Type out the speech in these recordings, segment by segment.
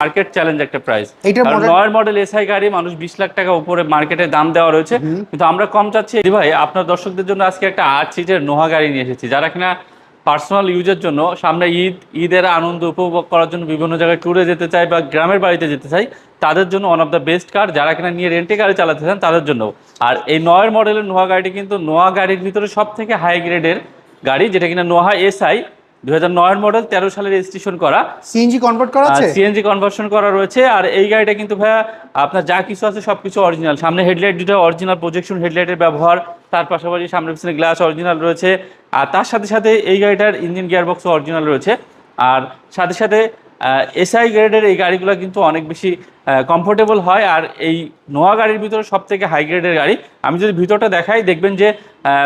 Market challenge একটা price নয়ের model SI গাড়ি মানুষ বিশ লাখ টাকা উপরে মার্কেটে দাম দেওয়া রয়েছে। কিন্তু আমরা কম চাচ্ছি। ভাই আপনার দর্শকদের জন্য আজকে একটা আট সিটের নোহা গাড়ি নিয়ে এসেছি। যারা কিনা পার্সোনাল ইউজের জন্য সামনে ঈদ ঈদের আনন্দ উপভোগ করার জন্য বিভিন্ন জায়গায় ট্যুরে যেতে চাই বা গ্রামের বাড়িতে যেতে চাই তাদের জন্য one of the best car যারা কিনা নিয়ে রেন্টে গাড়ি চালাতে চান তাদের জন্য। আর এই নয়ের মডেলের নোহা গাড়িটি কিন্তু নোহা গাড়ির ভিতরে সব থেকে হাই গ্রেডের গাড়ি যেটা কিনা নোহা এসআই দুই হাজার নয়ের মডেল তেরো সালে রেজিস্ট্রেশন করা। সিএনজি কনভার্ট করা আছে? সিএনজি কনভার্সন করা রয়েছে। আর এই গাড়িটা কিন্তু ভাইয়া আপনার যা কিছু আছে সবকিছু অরিজিনাল সামনে হেডলাইট দুটো অরিজিনাল প্রজেকশন হেডলাইটের ব্যবহার তার পাশাপাশি সামনে পিছনে গ্লাস অরিজিনাল রয়েছে। আর তার সাথে সাথে এই গাড়িটার ইঞ্জিন গিয়ারবক্স অরিজিনাল রয়েছে। আর সাথে সাথে এসআই গ্রেডের এই গাড়িগুলো কিন্তু অনেক বেশি কমফোর্টেবল হয়। আর এই নোয়া গাড়ির ভিতরে সব থেকে হাই গ্রেডের গাড়ি। আমি যদি ভিতরটা দেখাই দেখবেন যে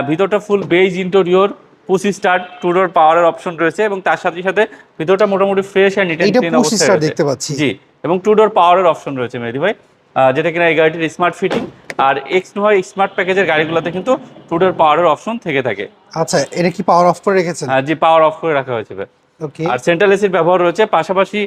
ভিতরটা full beige interior push start two-door পাওয়ারের অপশন রয়েছে এবং তার সাথে সাথে ভিতরটা মোটামুটি ফ্রেশ অ্যান্ড নিট এইটা ক্লিন অবস্থায় দেখতে পাচ্ছি। জি এবং টুডোর পাওয়ারের অপশন রয়েছে মেহেদি ভাই। যেটা কিনা এই গাড়িটির স্মার্ট ফিটিং আর এক্স নয় স্মার্ট প্যাকেজের গাড়িগুলোতে কিন্তু টুডোর পাওয়ারের অপশন থেকে থাকে। আচ্ছা এটা কি পাওয়ার অফ করে রেখেছেন? জি পাওয়ার অফ করে রাখা হয়েছে আর সেন্ট্রাল এসির ব্যবহার রয়েছে পাশাপাশি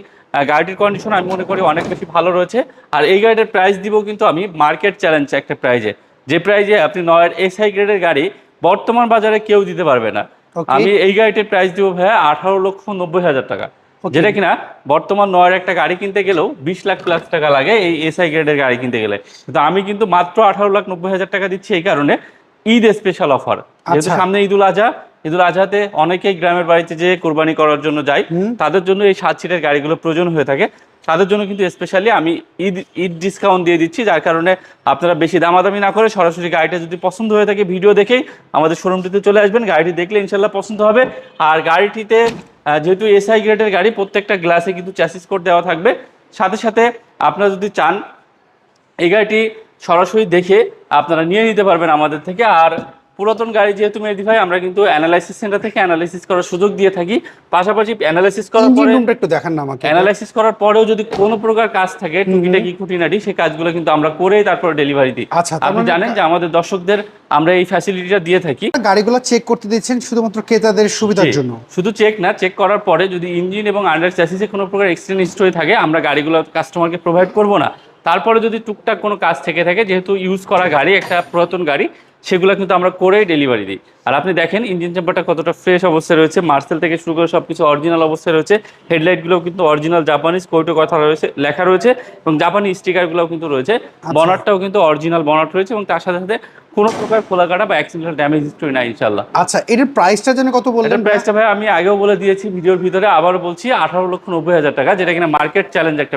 গাড়িটির কন্ডিশন আমি মনে করি অনেক বেশি ভালো রয়েছে। আর এই গাড়িটার প্রাইস দিব কিন্তু আমি মার্কেট চ্যালেঞ্জ একটা প্রাইজে যে প্রাইজে আপনি নয়ের এসআই গ্রেডের গাড়ি বর্তমান বাজারে কেউ দিতে পারবে না। আমি এই গাড়িটির প্রাইস দিব ভাইয়া আঠারো লক্ষ নব্বই হাজার টাকা। যেটা কিনা বর্তমান নয়ের একটা গাড়ি কিনতে গেলেও বিশ লাখ প্লাস টাকা লাগে এই এসআই গ্রেডের গাড়ি কিনতে গেলে। কিন্তু আমি কিন্তু মাত্র আঠারো লাখ নব্বই হাজার টাকা দিচ্ছি এই কারণে ঈদ স্পেশাল অফার যেহেতু আচ্ছা। সামনে ঈদুল আজহা ঈদুল আজহাতে অনেকেই গ্রামের বাড়িতে যে কোরবানি করার জন্য যায়। তাদের জন্য এই সাত সিটের গাড়িগুলো প্রয়োজন হয়ে থাকে। তাদের জন্য কিন্তু স্পেশালি আমি ঈদ ঈদ ডিসকাউন্ট দিয়ে দিচ্ছি, যার কারণে আপনারা বেশি দামাদামি না করে সরাসরি গাড়িটা যদি পছন্দ হয়ে থাকে ভিডিও দেখেই আমাদের শোরুমটিতে চলে আসবেন। গাড়িটি দেখলে ইনশাল্লাহ পছন্দ হবে। আর গাড়িটিতে যেহেতু এসআই গ্রেডের গাড়ি, প্রত্যেকটা গ্লাসে কিন্তু চ্যাসিস কোড দেওয়া থাকবে। সাথে সাথে আপনারা যদি চান, এই গাড়িটি সরাসরি দেখে আপনারা নিয়ে নিতে পারবেন আমাদের থেকে। আর পুরাতন গাড়ি যেহেতু মেহেদি ভাই আমরা কিন্তু অ্যানালাইসিস সেন্টার থেকে অ্যানালাইসিস করার সুযোগ দিয়ে থাকি। পাশাপাশি অ্যানালাইসিস করার পরে একটু দেখান না আমাকে। অ্যানালাইসিস করার পরেও যদি কোনো প্রকার কাজ থাকে টুকিটাকি খুঁটিনাটি সেই কাজগুলো কিন্তু আমরা করেই তারপর ডেলিভারি দিই। আচ্ছা, আপনি মানে- জানেন যে আমাদের দর্শকদের আমরা এই ফ্যাসিলিটিটা দিয়ে থাকি। গাড়িগুলো চেক করতে দিচ্ছেন শুধুমাত্র ক্রেতাদের সুবিধার জন্য? শুধু চেক না চেক করার পরে যদি ইঞ্জিন এবং আন্ডার চ্যাসিসে কোনো প্রকার এক্সটেন্ড হিস্ট্রি থাকে আমরা গাড়িগুলো কাস্টমারকে প্রোভাইড করব না। তারপরে যদি টুকটাক কোনো কাজ থেকে থাকে যেহেতু ইউজ করা গাড়ি একটা পুরাতন গাড়ি সেগুলো কিন্তু আমরা করেই ডেলিভারি দিই। আর আপনি দেখেন ইঞ্জিন চেম্বারটা কতটা ফ্রেশ অবস্থায় রয়েছে মার্সেল থেকে শুরু করে সব কিছু অরিজিনাল অবস্থায় রয়েছে। হেডলাইটগুলোও কিন্তু অরিজিনাল জাপানিজ কোইটো কথা রয়েছে লেখা রয়েছে এবং জাপানি স্টিকারগুলোও কিন্তু রয়েছে। বনারটাও কিন্তু অরিজিনাল বনার রয়েছে এবং তার সাথে সাথে কোনো প্রকার খোলা কাটা বা অ্যাক্সিডেন্টাল ড্যামেজ হিস্ট্রি নাই ইনশাল্লাহ আচ্ছা এটার প্রাইসটা যেন কত বললেন প্রাইসটা ভাই? আমি আগেও বলে দিয়েছি ভিডিওর ভিতরে আবারও বলছি আঠারো লক্ষ নব্বই হাজার টাকা যেটা কিনা মার্কেট চ্যালেঞ্জ একটা